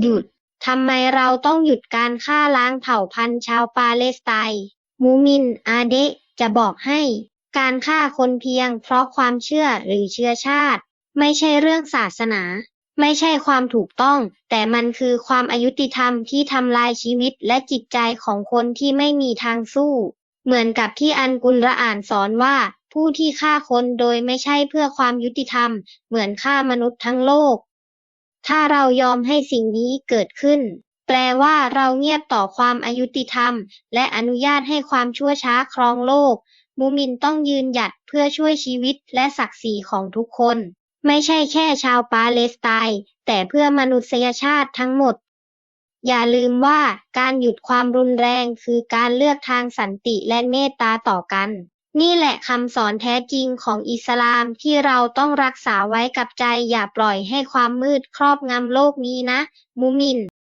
หยุด ทำไมเราต้องหยุดการฆ่าล้างเผ่าพันธุ์ชาวปาเลสไตน์มูมิน อาเดะจะบอกให้ การฆ่าคนเพียงเพราะความเชื่อหรือเชื้อชาติ ไม่ใช่เรื่องศาสนา ไม่ใช่ความถูกต้อง แต่มันคือความอายุติธรรมที่ทำลายชีวิตและจิตใจของคนที่ไม่มีทางสู้ เหมือนกับที่อันกุลรอานสอนว่าผู้ที่ฆ่าคนโดยไม่ใช่เพื่อความยุติธรรม เหมือนฆ่ามนุษย์ทั้งโลก ถ้าเรายอมให้สิ่งนี้เกิดขึ้น แปลว่าเราเงียบต่อความอายุติธรรม และอนุญาตให้ความชั่วช้าครองโลกมูมินต้องยืนหยัดเพื่อช่วยชีวิตและศักดิ์ศรีของทุกคน ไม่ใช่แค่ชาวปาเลสไตน์แต่เพื่อมนุษยชาติทั้งหมด อย่าลืมว่าการหยุดความรุนแรงคือการเลือกทางสันติและเมตตาต่อกัน นี่แหละคำสอนแท้จริงของอิสลาม ที่เราต้องรักษาไว้กับใจ อย่าปล่อยให้ความมืดครอบงำโลกนี้นะ มุมิน